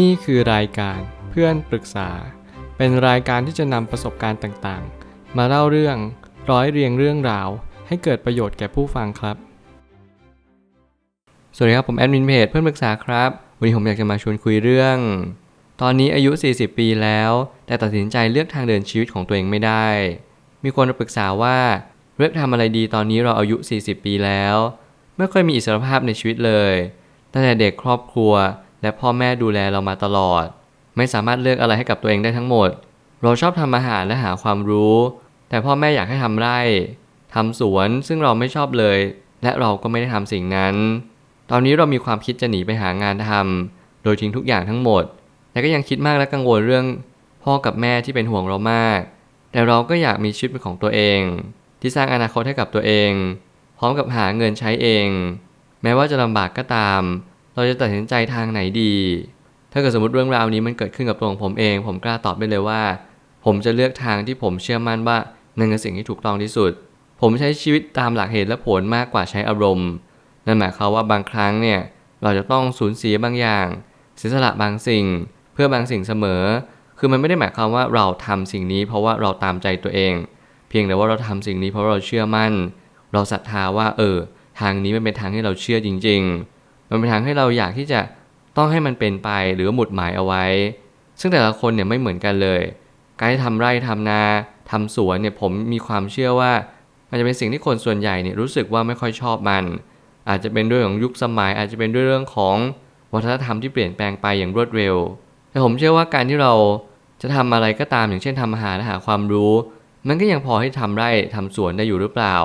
นี่คือรายการเพื่อนปรึกษา เป็นรายการที่จะนำประสบการณ์ต่างๆ มาเล่าเรื่องร้อยเรียงเรื่องราว ให้เกิดประโยชน์แก่ผู้ฟังครับ สวัสดีครับผมแอดมินเพจเพื่อนปรึกษาครับ วันนี้ผมอยากจะมาชวนคุยเรื่อง ตอนนี้อายุ 40 ปีแล้ว แต่ตัดสินใจเลือกทางเดินชีวิตของตัวเองไม่ได้ มีคนมาปรึกษาว่าเลือกทำอะไรดีตอนนี้เราอายุ 40 ปีแล้ว ไม่ค่อยมีอิสรภาพในชีวิตเลยตั้งแต่เด็กครอบครัว และพ่อแม่ดูแลเรามาตลอด ไม่สามารถเลือกอะไรให้กับตัวเองได้ทั้งหมด เราชอบทำอาหารและหาความรู้ แต่พ่อแม่อยากให้ทำไร่ทำสวนซึ่งเราไม่ชอบเลย และเราก็ไม่ได้ทำสิ่งนั้น ตอนนี้เรามีความคิดจะหนีไปหางานทำโดยทิ้งทุกอย่างทั้งหมด แต่ก็ยังคิดมากและกังวลเรื่อง พ่อกับแม่ที่เป็นห่วงเรามาก แต่เราก็อยากมีชีวิตเป็นของตัวเอง ที่สร้างอนาคตให้กับตัวเอง พร้อมกับหาเงินใช้เอง แม้ว่าจะลำบากก็ตาม เราจะตัดสินใจทางไหนดี ถ้าเกิดสมมติเรื่องราวนี้มันเกิดขึ้นกับตัวของผมเอง ผมกล้าตอบได้เลยว่า ผมจะเลือกทางที่ผมเชื่อมั่นว่านั่นคือสิ่งที่ถูกต้องที่สุด ผมใช้ชีวิตตามหลักเหตุและผลมากกว่าใช้อารมณ์ นั่นหมายความว่าบางครั้งเนี่ยเราจะต้องสูญเสียบางอย่างเสียสละบางสิ่ง เพื่อบางสิ่งเสมอ คือมันไม่ได้หมายความว่าเราทำสิ่งนี้ เพราะว่าเราตามใจตัวเอง เพียงแต่ว่าเราทำสิ่งนี้เพราะเราเชื่อมั่น เราศรัทธาว่าเออทางนี้มันเป็นทางที่เราเชื่อจริง ๆ มันเป็นทางให้เราอยากที่จะต้องให้มันเป็นไปหรือว่าหมุดหมายเอาไว้ ซึ่งแต่ละคนเนี่ยไม่เหมือนกันเลย การที่ทำไร่ทำนาทำสวนเนี่ยผมมีความเชื่อว่า มันจะเป็นสิ่งที่คนส่วนใหญ่เนี่ยรู้สึกว่าไม่ค่อยชอบมัน อาจจะเป็นเรื่องของยุคสมัย อาจจะเป็นด้วยเรื่องของวัฒนธรรมที่เปลี่ยนแปลงไปอย่างรวดเร็ว แต่ผมเชื่อว่าการที่เราจะทำอะไรก็ตามอย่างเช่นทำอาหารหาความรู้ มันก็ยังพอให้ทำไร่ทำสวนได้อยู่หรือเปล่า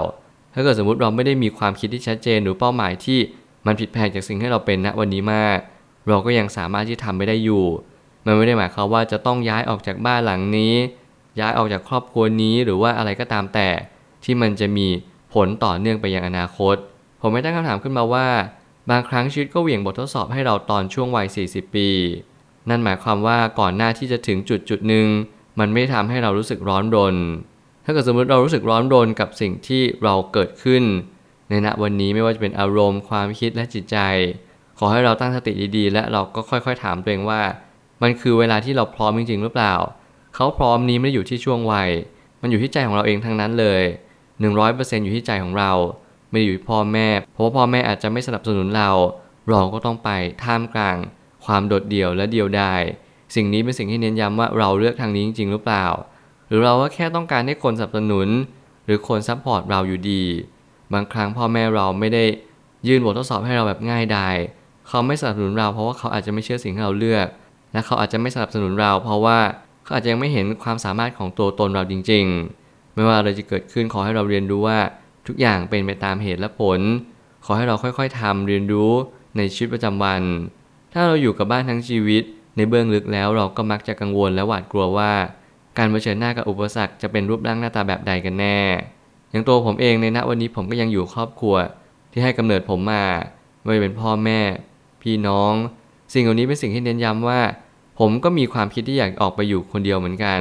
ถ้าเกิดสมมติเราไม่ได้มีความคิดที่ชัดเจนหรือเป้าหมายที่ มันผิดแผกจากสิ่งที่เราเป็นณวันนี้มาก เราก็ยังสามารถที่ทำไปได้อยู่ มันไม่ได้หมายความว่าจะต้องย้ายออกจากบ้านหลังนี้ ย้ายออกจากครอบครัวนี้หรือว่าอะไรก็ตามแต่ ที่มันจะมีผลต่อเนื่องไปยังอนาคต ผมไม่ตั้งคำถามขึ้นมาว่า บางครั้งชีวิตก็เหวี่ยงบททดสอบให้เราตอนช่วงวัย 40 ปี นั่นหมายความว่าก่อนหน้าที่จะถึงจุดจุดหนึ่งมันไม่ทำให้เรารู้สึกร้อนรน ถ้าเกิดสมมติเรารู้สึกร้อนรนกับสิ่งที่เราเกิดขึ้น ในณวันนี้ไม่ว่าจะเป็นอารมณ์ความคิดและจิตใจ ขอให้เราตั้งสติดีๆ และเราก็ค่อยๆถามตัวเองว่า มันคือเวลาที่เราพร้อมจริงๆหรือเปล่า เขาพร้อมนี้ไม่ได้อยู่ที่ช่วงวัย มันอยู่ที่ใจของเราเองทั้งนั้นเลย 100%อยู่ที่ใจของเรา ไม่ได้อยู่ที่พ่อแม่ เพราะว่าพ่อแม่อาจจะไม่สนับสนุนเรา เราก็ต้องไปท่ามกลาง ความโดดเดี่ยวและเดียวดายสิ่งนี้เป็นสิ่งที่เน้นย้ำว่าเราเลือกทางนี้จริงๆหรือเปล่า หรือเราก็แค่ต้องการให้คนสนับสนุน หรือคนซัพพอร์ตเราอยู่ดี บางครั้งพ่อแม่เราไม่ได้ยื่นบททดสอบให้เราแบบง่ายดายเขาไม่สนับสนุนเราเพราะว่าเขาอาจจะไม่เชื่อสิ่งที่เราเลือก และเขาอาจจะไม่สนับสนุนเรา เพราะว่าเขาอาจจะยังไม่เห็นความสามารถของตัวตนเราจริง ๆ ไม่ว่าอะไรจะเกิดขึ้นขอให้เราเรียนรู้ว่าทุกอย่างเป็นไปตามเหตุและผล ขอให้เราค่อยๆทำเรียนรู้ในชีวิตประจำวัน ถ้าเราอยู่กับบ้านทั้งชีวิต ในเบื้องลึกแล้วเราก็มักจะกังวลและหวาดกลัวว่า การเผชิญหน้ากับอุปสรรคจะเป็นรูปร่างหน้าตาแบบใดกันแน่ อย่างตัวผมเองในณวันนี้ผมก็ยังอยู่ครอบครัวที่ให้กำเนิดผมมาไม่ว่าเป็นพ่อแม่ พี่น้อง สิ่งเหล่านี้เป็นสิ่งที่เน้นย้ำว่า ผมก็มีความคิดที่อยากออกไปอยู่คนเดียวเหมือนกัน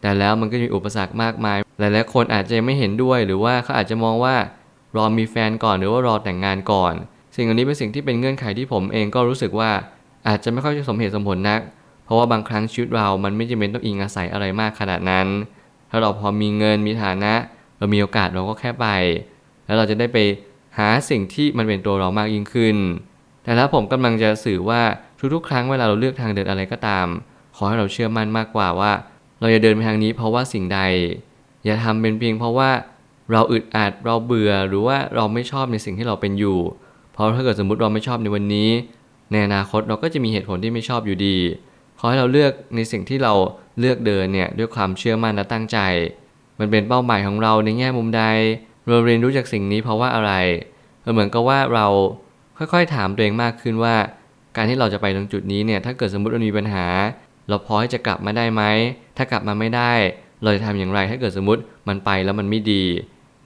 แต่แล้วมันก็มีอุปสรรคมากมาย หลายๆคนอาจจะไม่เห็นด้วย หรือว่าเขาอาจจะมองว่ารอมีแฟนก่อนหรือว่ารอแต่งงานก่อน สิ่งเหล่านี้เป็นสิ่งที่เป็นเงื่อนไขที่ผมเองก็รู้สึกว่าอาจจะไม่ค่อยสมเหตุสมผลนัก เพราะว่าบางครั้งชีวิตเรามันไม่จำเป็นต้องอิงอาศัยอะไรมากขนาดนั้น ถ้าเราพอมีเงินมีฐานะ เรามีโอกาสเราก็แค่ไป แล้วเราจะได้ไปหาสิ่งที่มันเป็นตัวเรามากยิ่งขึ้น แต่แล้วผมกำลังจะสื่อว่าทุกๆ ครั้งเวลาเราเลือกทางเดินอะไรก็ตาม ขอให้เราเชื่อมั่นมากกว่าว่า เราจะเดินไปทางนี้เพราะว่าสิ่งใด อย่าทำเป็นเพียงเพราะว่าเราอึดอัดเราเบื่อหรือว่าเราไม่ชอบในสิ่งที่เราเป็นอยู่ เพราะถ้าเกิดสมมติเราไม่ชอบในวันนี้ ในอนาคตเราก็จะมีเหตุผลที่ไม่ชอบอยู่ดี ขอให้เราเลือกในสิ่งที่เราเลือกเดินเนี่ยด้วยความเชื่อมั่นและตั้งใจ มันเป็นเป้าหมายของเราในแง่มุมใด เราเรียนรู้จากสิ่งนี้เพราะว่าอะไรเหมือนกับว่าเราค่อยๆถามตัวเองมากขึ้นว่า การที่เราจะไปตรงจุดนี้เนี่ยถ้าเกิดสมมติเรามีปัญหา เราพอที่จะกลับมาได้ไหมถ้ากลับมาไม่ได้ เราจะทำอย่างไรถ้าเกิดสมมติมันไปแล้วมันไม่ดี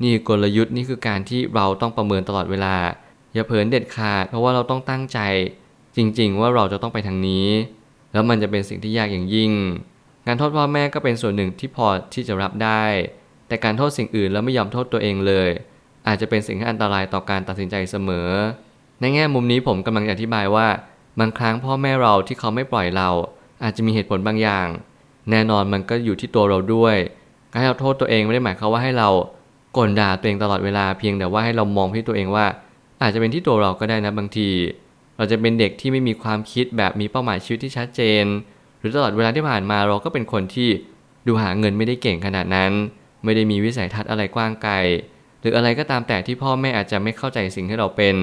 นี่กลยุทธ์นี่คือการที่เราต้องประเมินตลอดเวลา อย่าเผลอเด็ดขาด เพราะว่าเราต้องตั้งใจ จริง ๆ ว่าเราจะต้องไปทางนี้ แล้วมันจะเป็นสิ่งที่ยากอย่างยิ่ง การโทษพ่อแม่ก็เป็นส่วนหนึ่งที่พอที่จะรับได้ แต่การโทษสิ่งอื่นแล้วไม่ยอมโทษตัวเองเลย อาจจะเป็นสิ่งที่อันตรายต่อการตัดสินใจเสมอ ในแง่มุมนี้ผมกำลังอธิบายว่าบางครั้งพ่อแม่เราที่เขาไม่ปล่อยเรา อาจจะมีเหตุผลบางอย่าง แน่นอนมันก็อยู่ที่ตัวเราด้วย การให้เราโทษตัวเองไม่ได้หมายความว่าให้เรากลด่าตัวเองตลอดเวลาเพียงแต่ว่าให้เรามองที่ตัวเองว่า อาจจะเป็นที่ตัวเราก็ได้นะบางที เราจะเป็นเด็กที่ไม่มีความคิดแบบมีเป้าหมายชีวิตที่ชัดเจน หรือตลอดเวลาที่ผ่านมาเราก็เป็นคนที่ดูหาเงินไม่ได้เก่งขนาดนั้น ไม่ได้มีวิสัยทัศน์อะไรกว้างไกล หรืออะไรก็ตามแต่ที่พ่อแม่อาจจะไม่เข้าใจสิ่งที่เราเป็น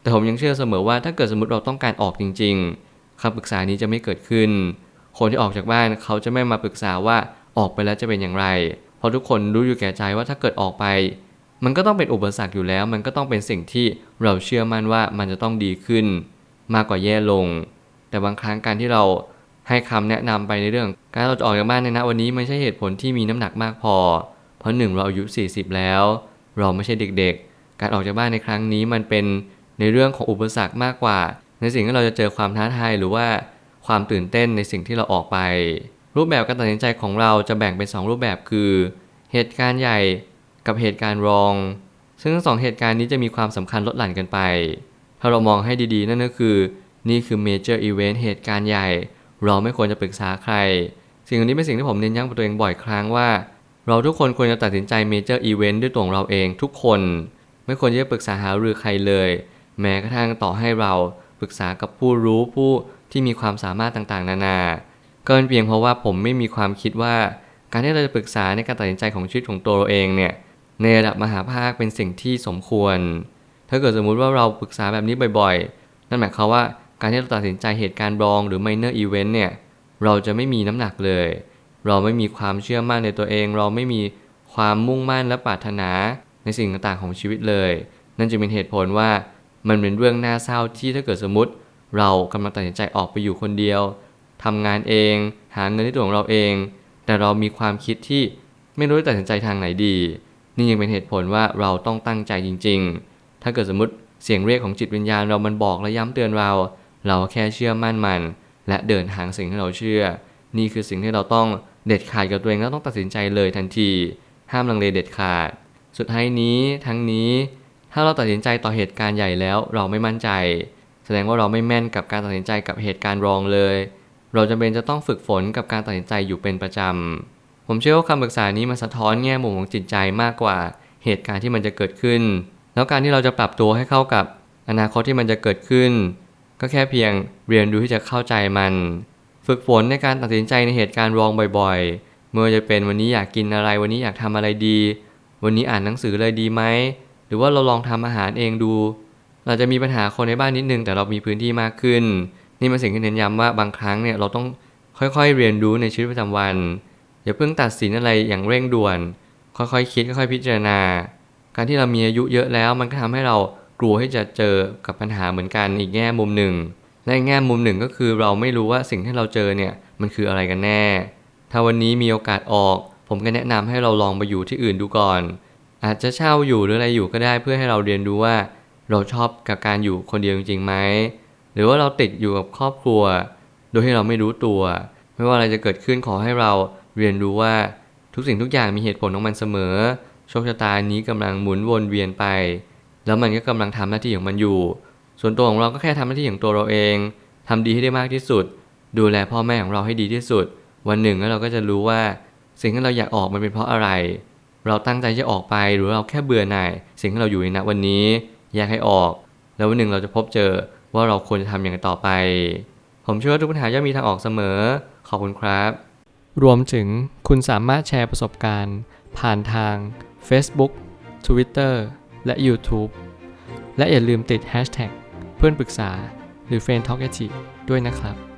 แต่ผมยังเชื่อเสมอว่าถ้าเกิดสมมติเราต้องการออกจริง ๆคำปรึกษานี้จะไม่เกิดขึ้น คนที่ออกจากบ้านเขาจะไม่มาปรึกษาว่าออกไปแล้วจะเป็นอย่างไร เพราะทุกคนรู้อยู่แก่ใจว่าถ้าเกิดออกไป มันก็ต้องเป็นอุปสรรคอยู่แล้ว มันก็ต้องเป็นสิ่งที่เราเชื่อมั่นว่ามันจะต้องดีขึ้น มากกว่าแย่ลง แต่บางครั้งการที่เรา ให้คำแนะนำไปในเรื่อง การเราจะออกจากบ้านในณวันนี้ไม่ใช่เหตุผลที่มีน้ำหนักมากพอ เพราะหนึ่งเราอายุ 40 แล้ว เราไม่ใช่เด็กๆ การออกจากบ้านในครั้งนี้มันเป็นในเรื่องของอุปสรรคมากกว่า ในสิ่งที่เราจะเจอความท้าทายหรือว่าความตื่นเต้นในสิ่งที่เราออกไป รูปแบบการตัดสินใจของเราจะแบ่งเป็น 2 รูปแบบคือ เหตุการณ์ใหญ่กับเหตุการณ์รอง ซึ่งทั้งสองเหตุการณ์นี้จะมีความสำคัญลดหลั่นกันไป ถ้าเรามองให้ดีๆ นั่นก็คือ นี่คือ major event เหตุการณ์ใหญ่ เราไม่ควรจะปรึกษาใคร สิ่งนี้เป็นสิ่งที่ผมเน้นย้ำกับตัวเองบ่อยครั้งว่า เราทุกคนควรจะตัดสินใจ major event ด้วยตัวของเราเองทุกคน ไม่ควรจะปรึกษาหารือใครเลย แม้กระทั่งต่อให้เราปรึกษากับผู้รู้ผู้ที่มีความสามารถต่างๆ นานาก็เป็นเพียงเพราะว่าผมไม่มีความคิดว่า การที่เราจะปรึกษาในการตัดสินใจของชีวิตของตัวเราเองเนี่ยในระดับมหาภาคเป็นสิ่งที่สมควร ถ้าเกิดสมมุติว่าเราปรึกษาแบบนี้บ่อยๆ นั่นหมายความว่า การที่เราตัดสินใจเหตุการณ์รองหรือ minor event เนี่ย เราจะไม่มีน้ำหนักเลย เราไม่มีความเชื่อมั่นในตัวเอง เราไม่มีความมุ่งมั่นและปรารถนาในสิ่งต่างๆของชีวิตเลย นั่นจึงเป็นเหตุผลว่ามันเป็นเรื่องน่าเศร้าที่ถ้าเกิดสมมติ เรากำลังตัดสินใจออกไปอยู่คนเดียวทำงานเอง หาเงินที่ตัวของเราเอง แต่เรามีความคิดที่ไม่รู้จะตัดสินใจทางไหนดี นี่ยังเป็นเหตุผลว่าเราต้องตั้งใจจริง ๆ ถ้าเกิดสมมติเสียงเรียกของจิตวิญญาณเรามันบอกและย้ำเตือนเรา เราแค่เชื่อมั่นมัน และเดินทางสิ่งที่เราเชื่อ นี่คือสิ่งที่เราต้องเด็ดขาดกับตัวเองและต้องตัดสินใจเลยทันที ห้ามลังเลเด็ดขาด สุดท้ายนี้ทั้งนี้ ถ้าเราตัดสินใจต่อเหตุการณ์ใหญ่แล้วเราไม่มั่นใจ แสดงว่าเราไม่แม่นกับการตัดสินใจกับเหตุการณ์รองเลย เราจำเป็นจะต้องฝึกฝนกับการตัดสินใจอยู่เป็นประจำผมเชื่อว่าคำปรึกษานี้มันสะท้อนแง่มุมของจิตใจมากกว่าเหตุการณ์ที่มันจะเกิดขึ้น แล้วการที่เราจะปรับตัวให้เข้ากับอนาคตที่มันจะเกิดขึ้น ก็แค่เพียงเรียนรู้ที่จะเข้าใจมัน ฝึกฝนในการตัดสินใจในเหตุการณ์รองบ่อยๆ เมื่อจะเป็นวันนี้อยากกินอะไร วันนี้อยากทำอะไรดี วันนี้อ่านหนังสือเลยดีไหม หรือว่าเราลองทำอาหารเองดู เราจะมีปัญหาคนในบ้านนิดนึงแต่เรามีพื้นที่มากขึ้น นี่เป็นสิ่งที่เน้นย้ำว่าบางครั้งเนี่ยเราต้องค่อยๆเรียนรู้ในชีวิตประจำวันอย่าเพิ่งตัดสินอะไรอย่างเร่งด่วน ค่อยๆคิดค่อยๆพิจารณา การที่เรามีอายุเยอะแล้วมันก็ทำให้เรา กลัวที่จะเจอกับปัญหาเหมือนกันอีกแง่มุมหนึ่งและอีกแง่มุมหนึ่งก็คือเราไม่รู้ว่าสิ่งที่เราเจอเนี่ยมันคืออะไรกันแน่ ถ้าวันนี้มีโอกาสออก ผมก็แนะนำให้เราลองไปอยู่ที่อื่นดูก่อน อาจจะเช่าอยู่หรืออะไรอยู่ก็ได้เพื่อให้เราเรียนรู้ว่า เราชอบกับการอยู่คนเดียวจริงๆไหมหรือว่าเราติดอยู่กับครอบครัว โดยที่เราไม่รู้ตัว ไม่ว่าอะไรจะเกิดขึ้นขอให้เราเรียนรู้ว่าทุกสิ่งทุกอย่างมีเหตุผลของมันเสมอโชคชะตานี้กำลังหมุนวนเวียนไป แล้วมันก็กำลังทำหน้าที่ของมันอยู่ ส่วนตัวของเราก็แค่ทำหน้าที่ของตัวเราเองทำดีให้ได้มากที่สุด ดูแลพ่อแม่ของเราให้ดีที่สุด วันหนึ่งแล้วเราก็จะรู้ว่า สิ่งที่เราอยากออกมันเป็นเพราะอะไร เราตั้งใจจะออกไปหรือเราแค่เบื่อหน่าย สิ่งที่เราอยู่ในณวันนี้อยากให้ออก แล้ววันหนึ่งเราจะพบเจอว่าเราควรจะทำอย่างไรต่อไป ผมเชื่อว่าทุกปัญหาย่อมมีทางออกเสมอ ขอบคุณครับ รวมถึงคุณสามารถแชร์ประสบการณ์ ผ่านทาง Facebook Twitter และ YouTube และอย่าลืมติด Hashtag เพื่อนปรึกษาหรือ f r ร e n d t a l k a ด้วยนะครับ